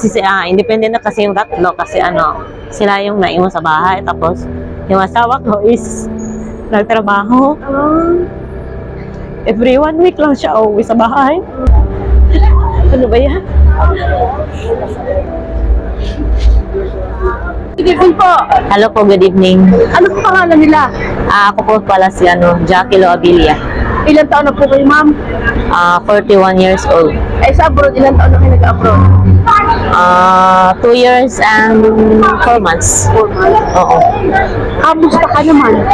Kasi si, ah, independent na kasi yung tatlo kasi ano, sila yung naiwan sa bahay. Tapos, yung asawa ko is nagtrabaho. Every one week lang siya uwi sa bahay. ano ba yan? Good evening po. Hello po, good evening. Ano po pangalan nila? Ah, ako po pala si ano, Jackie Loabilia. Ilan taon na po kayo, ma'am? Ah, 41 years old. Eh, sa abroad, ilan taon na kayo nag-abroad? Ah, 2 years and 4 months. Four months. Oo. Kamusta ka naman?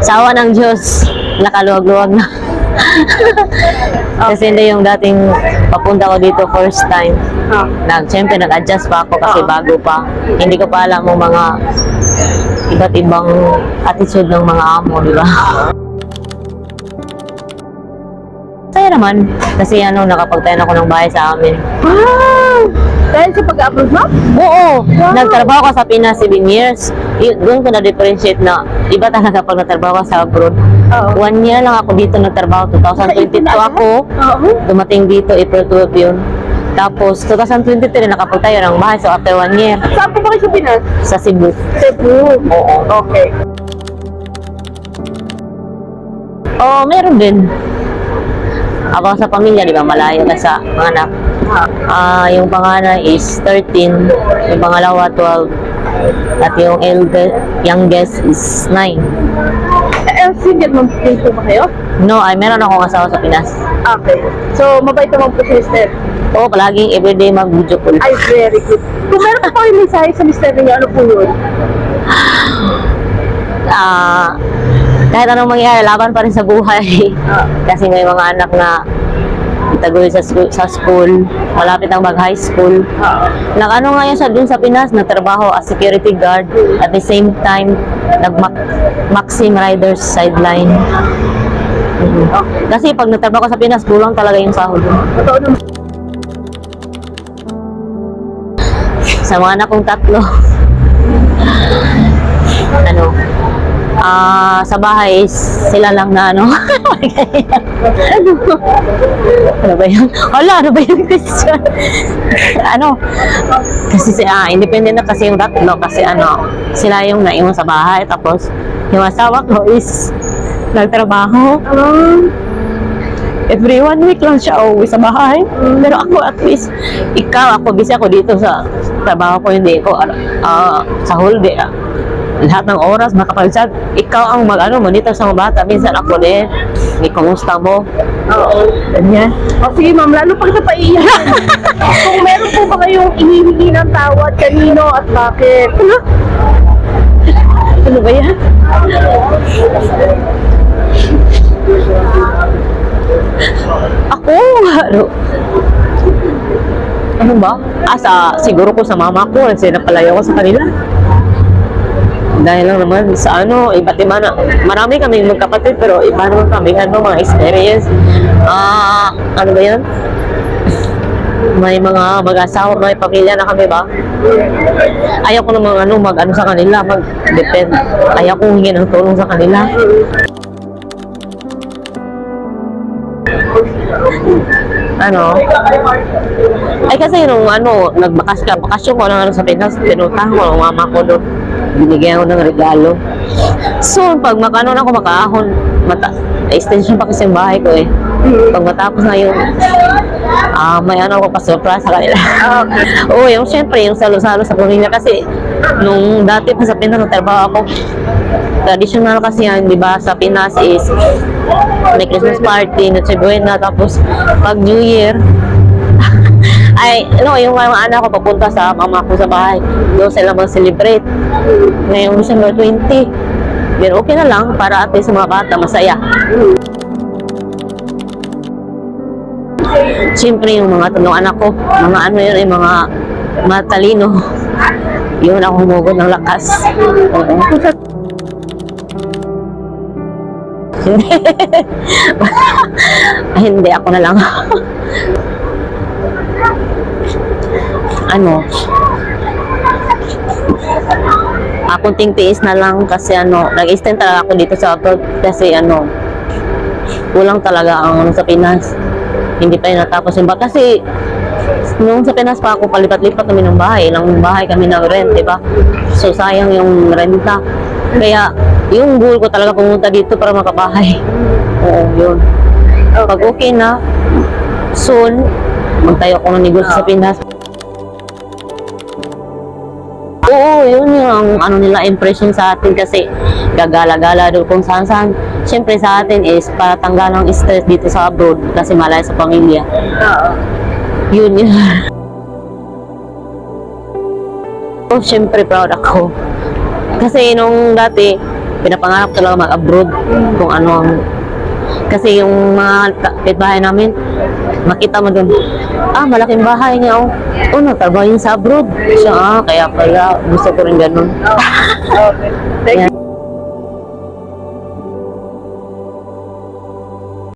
Sawa ng Diyos, nakaluwag-luwag na. kasi hindi yung dating papunta ko dito first time. Ah. Nag, siyempre, nag-adjust pa ako kasi Oo. bago pa. Hindi ko pa alam yung mga iba't ibang attitude ng mga amo, di ba? Saya naman. Kasi ano, nakapagtayan ako ng bahay sa amin. Wow! Dahil sa pag-abroad, ma'am? Oo, Wow. nagtrabaho ko sa Pinas 7 years. Doon ko na-differentiate na iba talaga pag nagtrabaho ka sa abroad. Oo. One year lang ako dito nagtrabaho. 2022 ako. Oo. Dumating dito, April 12 yun. Tapos, 2023 nakapagtayo ng bahay. So, after one year, Saan po ba kayo sa Pinas? sa Cebu. Cebu. Oo. Okay. Oo, meron din. Ako sa pamilya, di ba, malayo ka sa mga anak. Ah, yung panganay is 13, yung pangalawa 12, at yung elder, youngest is 9. Eh, single din po ba kayo? No, ay meron akong asawa sa Pinas. Okay. So, mabait naman po si Mister. Oo, palaging everyday mag-video call. Ay, very good. Kung meron po kayo mensahe sa Mister niyo, ano po yun? Ah, kahit anong mangyari, laban pa rin sa buhay. Kasi may mga anak na itaguloy sa school, sa school, malapit ang mag-high school. Nag ano nga yan siya dun sa Pinas, nagtrabaho as security guard. At the same time, nag-maxim riders sideline. Kasi pag nagtrabaho sa Pinas, kulang talaga yung sahod. Totoo naman. Sa mga anak kong tatlo. ano, ah sa bahay, sila lang na ano. ano ba yun? Hala, ano ba yun, Christian? ano, kasi si, ah, independent na kasi yung tatlo, kasi ano, sila yung naiwan sa bahay, tapos yung asawa ko is nagtrabaho. Every one week lang siya uwi sa bahay. Pero ako at least, ikaw, ako, busy ako dito sa trabaho ko, hindi ko, ah, sa whole day, ah. Lahat ng oras makapag-chat. Ikaw ang mag, ano, monitor sa mga bata. Minsan ako din, may kumusta mo. Oo. Ganyan. O sige ma'am, lalo pag napaiiyak. Kung meron po ba kayong inihingi ng tawad, kanino at bakit? Ano? Ano ba yan? Ako, ano? Ano ba? Ah, sa, siguro ko sa mama ko, kasi napalayo ko sa kanila. Dahil lang naman sa ano, iba't iba na, marami kami magkapatid, pero iba naman kami, ano, mga experience. Ah, ano ba yan? May mga mag-asawa, may pamilya na kami ba? Ayaw ko namang ano, mag-ano sa kanila, mag-depend. Ayaw ko hingi ng tulong sa kanila. Ano? Ay kasi nung ano, nagbakas ka, bakasyon ko ng ano sa Pinas, pinuntahan ko ng mama ko doon. Binigyan ko ng regalo. So, pag makano na ako makaahon, mata, extension pa kasi yung bahay ko eh. Pag matapos na yung, ah, may ano ko pa surprise sa kanila. Oo, yung syempre, yung salo-salo sa pamilya kasi nung dati pa sa Pinas, nagtrabaho ako, traditional kasi yan, di ba, sa Pinas is may Christmas party, Noche Buena, tapos pag New Year, ay, no, yung mga anak ko papunta sa mama ko sa bahay, doon sila mag-celebrate. Ngayong December 20. Pero okay na lang, para at sa mga bata, masaya. Siyempre, yung mga tanong anak ko, mga ano yun, yung mga matalino. Yun ako humugod ng lakas. Oo. Hindi. Hindi, ako na lang. ano, akong tiis na lang kasi ano, nag-extend talaga ako dito sa abroad kasi ano, kulang talaga ang ano sa Pinas. Hindi pa yun natapos yung ba- Kasi Nung sa Pinas pa ako, palipat-lipat kami ng bahay. Ilang bahay kami nag-rent, di ba? So, sayang yung renta. Kaya, yung goal ko talaga pumunta dito para makabahay. Oo, yun. Pag okay na, soon, magtayo ako ng negosyo sa Pinas. Yun yung ano nila impression sa atin kasi gagala-gala doon kung saan saan. Siyempre sa atin is para tanggal ng stress dito sa abroad kasi malay sa pamilya. Oo. Yun yun. oh, siyempre proud ako. Kasi nung dati, pinapangarap talaga mag-abroad kung ano ang kasi yung mga kapitbahay namin, makita mo dun, ah, malaking bahay niya, oh. Oh, nagtrabaho yun sa abroad. Siya, ah, kaya pala, gusto ko rin ganun. Okay. Thank you.